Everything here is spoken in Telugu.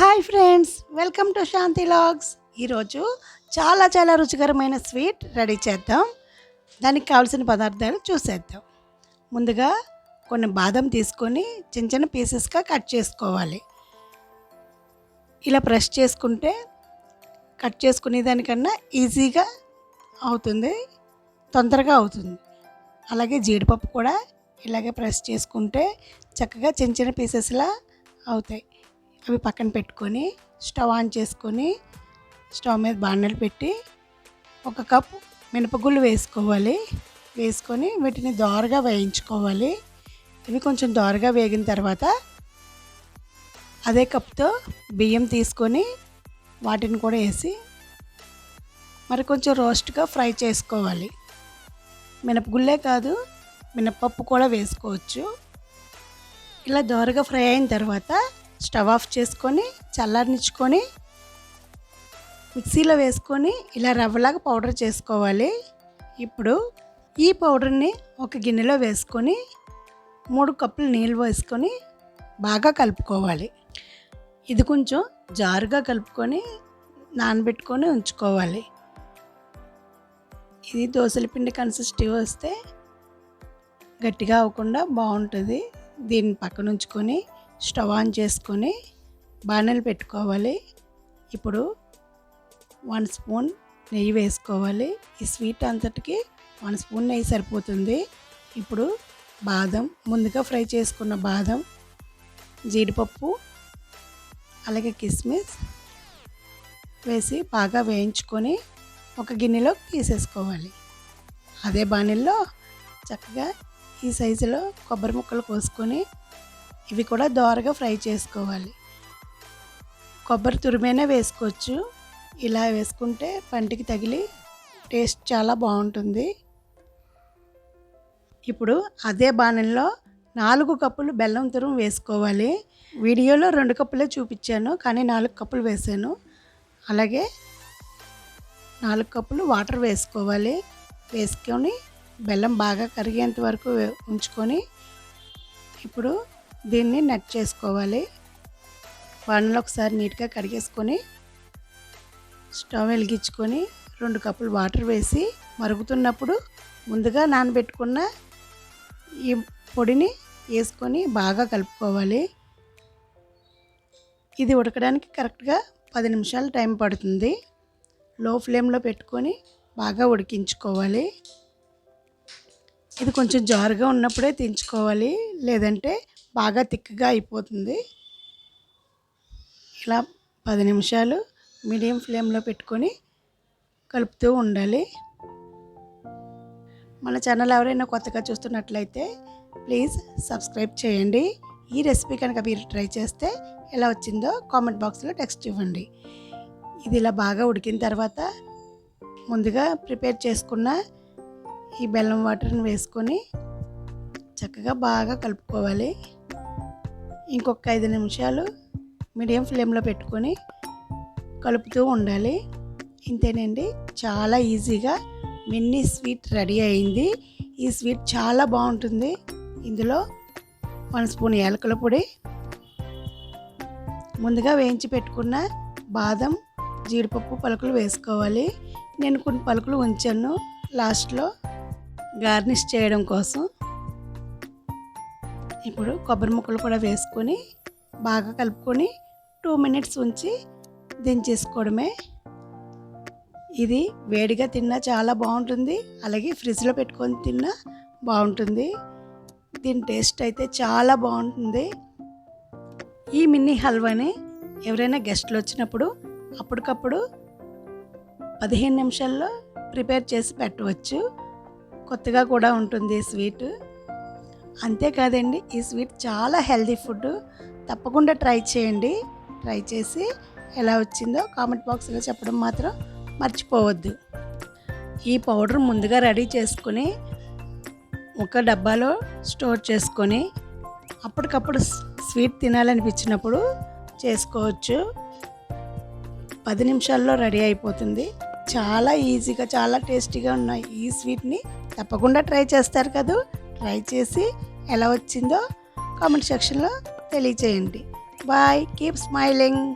Hi friends welcome to Shanti logs. ఈరోజు చాలా చాలా రుచికరమైన స్వీట్ రెడీ చేద్దాం. దానికి కావాల్సిన పదార్థాలు చూసేద్దాం. ముందుగా కొన్ని బాదం తీసుకొని చిన్న చిన్న పీసెస్గా కట్ చేసుకోవాలి. ఇలా ప్రెస్ చేసుకుంటే కట్ చేసుకునే దానికన్నా ఈజీగా అవుతుంది తొందరగా అవుతుంది. అలాగే జీడిపప్పు కూడా ఇలాగే ప్రెస్ చేసుకుంటే చక్కగా చిన్న చిన్న పీసెస్లా అవుతాయి. అవి పక్కన పెట్టుకొని స్టవ్ ఆన్ చేసుకొని స్టవ్ మీద బాణలు పెట్టి ఒక కప్ మినపగుళ్ళు వేసుకోవాలి. వేసుకొని వీటిని దోరగా వేయించుకోవాలి. ఇవి కొంచెం దోరగా వేగిన తర్వాత అదే కప్తో బియ్యం తీసుకొని వాటిని కూడా వేసి మరి కొంచెం రోస్ట్గా ఫ్రై చేసుకోవాలి. మినపగుళ్ళే కాదు మినపప్పు కూడా వేసుకోవచ్చు. ఇలా దోరగా ఫ్రై అయిన తర్వాత స్టవ్ ఆఫ్ చేసుకొని చల్లారనిచ్చుకొని మిక్సీలో వేసుకొని ఇలా రవ్వలాగా పౌడర్ చేసుకోవాలి. ఇప్పుడు ఈ పౌడర్ని ఒక గిన్నెలో వేసుకొని మూడు కప్పులు నీళ్ళు వేసుకొని బాగా కలుపుకోవాలి. ఇది కొంచెం జారుగా కలుపుకొని నానబెట్టుకొని ఉంచుకోవాలి. ఇది దోశల పిండి కన్సిస్టీ వస్తే గట్టిగా అవ్వకుండా బాగుంటుంది. దీన్ని పక్కన ఉంచుకొని స్టవ్ ఆన్ చేసుకొని బాణలు పెట్టుకోవాలి. ఇప్పుడు వన్ స్పూన్ నెయ్యి వేసుకోవాలి. ఈ స్వీట్ అంతటికి వన్ స్పూన్ నెయ్యి సరిపోతుంది. ఇప్పుడు బాదం ముందుగా ఫ్రై చేసుకున్న బాదం జీడిపప్పు అలాగే కిస్మిస్ వేసి బాగా వేయించుకొని ఒక గిన్నెలో తీసేసుకోవాలి. అదే బాణీల్లో చక్కగా ఈ సైజులో కొబ్బరి ముక్కలు కోసుకొని ఇవి కూడా దోరగా ఫ్రై చేసుకోవాలి. కొబ్బరి తురిమైనా వేసుకోవచ్చు. ఇలా వేసుకుంటే పంటికి తగిలి టేస్ట్ చాలా బాగుంటుంది. ఇప్పుడు అదే బాణంలో నాలుగు కప్పులు బెల్లం తురుము వేసుకోవాలి. వీడియోలో రెండు కప్పులే చూపించాను కానీ నాలుగు కప్పులు వేసాను. అలాగే నాలుగు కప్పులు వాటర్ వేసుకోవాలి. వేసుకొని బెల్లం బాగా కరిగేంత వరకు ఉంచుకొని ఇప్పుడు దీన్ని నట్ చేసుకోవాలి. పాన్లో ఒకసారి నీట్గా కడిగేసుకొని స్టవ్ వెలిగించుకొని రెండు కప్పులు వాటర్ వేసి మరుగుతున్నప్పుడు ముందుగా నానబెట్టుకున్న ఈ పొడిని వేసుకొని బాగా కలుపుకోవాలి. ఇది ఉడకడానికి కరెక్ట్గా పది నిమిషాలు టైం పడుతుంది. లో ఫ్లేమ్లో పెట్టుకొని బాగా ఉడికించుకోవాలి. ఇది కొంచెం జారుగా ఉన్నప్పుడే దించుకోవాలి. లేదంటే బాగా తిక్కగా అయిపోతుంది. ఇలా పది నిమిషాలు మీడియం ఫ్లేమ్లో పెట్టుకొని కలుపుతూ ఉండాలి. మన ఛానల్ ఎవరైనా కొత్తగా చూస్తున్నట్లయితే ప్లీజ్ సబ్స్క్రైబ్ చేయండి. ఈ రెసిపీ కనుక మీరు ట్రై చేస్తే ఎలా వచ్చిందో కామెంట్ బాక్స్లో టెక్స్ట్ ఇవ్వండి. ఇది ఇలా బాగా ఉడికిన తర్వాత ముందుగా ప్రిపేర్ చేసుకున్న ఈ బెల్లం వాటర్ని వేసుకొని చక్కగా బాగా కలుపుకోవాలి. ఇంకొక ఐదు నిమిషాలు మీడియం ఫ్లేమ్లో పెట్టుకొని కలుపుతూ ఉండాలి. ఇంతేనండి. చాలా ఈజీగా మిన్నీ స్వీట్ రెడీ అయింది. ఈ స్వీట్ చాలా బాగుంటుంది. ఇందులో వన్ స్పూన్ యాలకుల పొడి ముందుగా వేయించి పెట్టుకున్న బాదం జీడిపప్పు పలుకులు వేసుకోవాలి. నేను కొన్ని పలుకులు ఉంచాను. లాస్ట్లో గార్నిష్ చేయడం కోసం. ఇప్పుడు కొబ్బరి ముక్కలు కూడా వేసుకొని బాగా కలుపుకొని టూ మినిట్స్ ఉంచి దించేసుకోవడమే. ఇది వేడిగా తిన్నా చాలా బాగుంటుంది. అలాగే ఫ్రిడ్జ్లో పెట్టుకొని తిన్నా బాగుంటుంది. దీని టేస్ట్ అయితే చాలా బాగుంటుంది. ఈ మిన్నీ హల్వాని ఎవరైనా గెస్ట్లు వచ్చినప్పుడు అప్పటికప్పుడు పదిహేను నిమిషాల్లో ప్రిపేర్ చేసి పెట్టవచ్చు. కొత్తగా కూడా ఉంటుంది స్వీట్. అంతేకాదండి ఈ స్వీట్ చాలా హెల్దీ ఫుడ్. తప్పకుండా ట్రై చేయండి. ట్రై చేసి ఎలా వచ్చిందో కామెంట్ బాక్స్లో చెప్పడం మాత్రం మర్చిపోవద్దు. ఈ పౌడర్ ముందుగా రెడీ చేసుకుని ఒక డబ్బాలో స్టోర్ చేసుకొని అప్పటికప్పుడు స్వీట్ తినాలనిపించినప్పుడు చేసుకోవచ్చు. పది నిమిషాల్లో రెడీ అయిపోతుంది. చాలా ఈజీగా చాలా టేస్టీగా ఉన్నాయి ఈ స్వీట్ని తప్పకుండా ట్రై చేస్తారు కదా. ట్రై చేసి ఎలా వచ్చిందో కామెంట్ సెక్షన్లో తెలియచేయండి. Bye keep smiling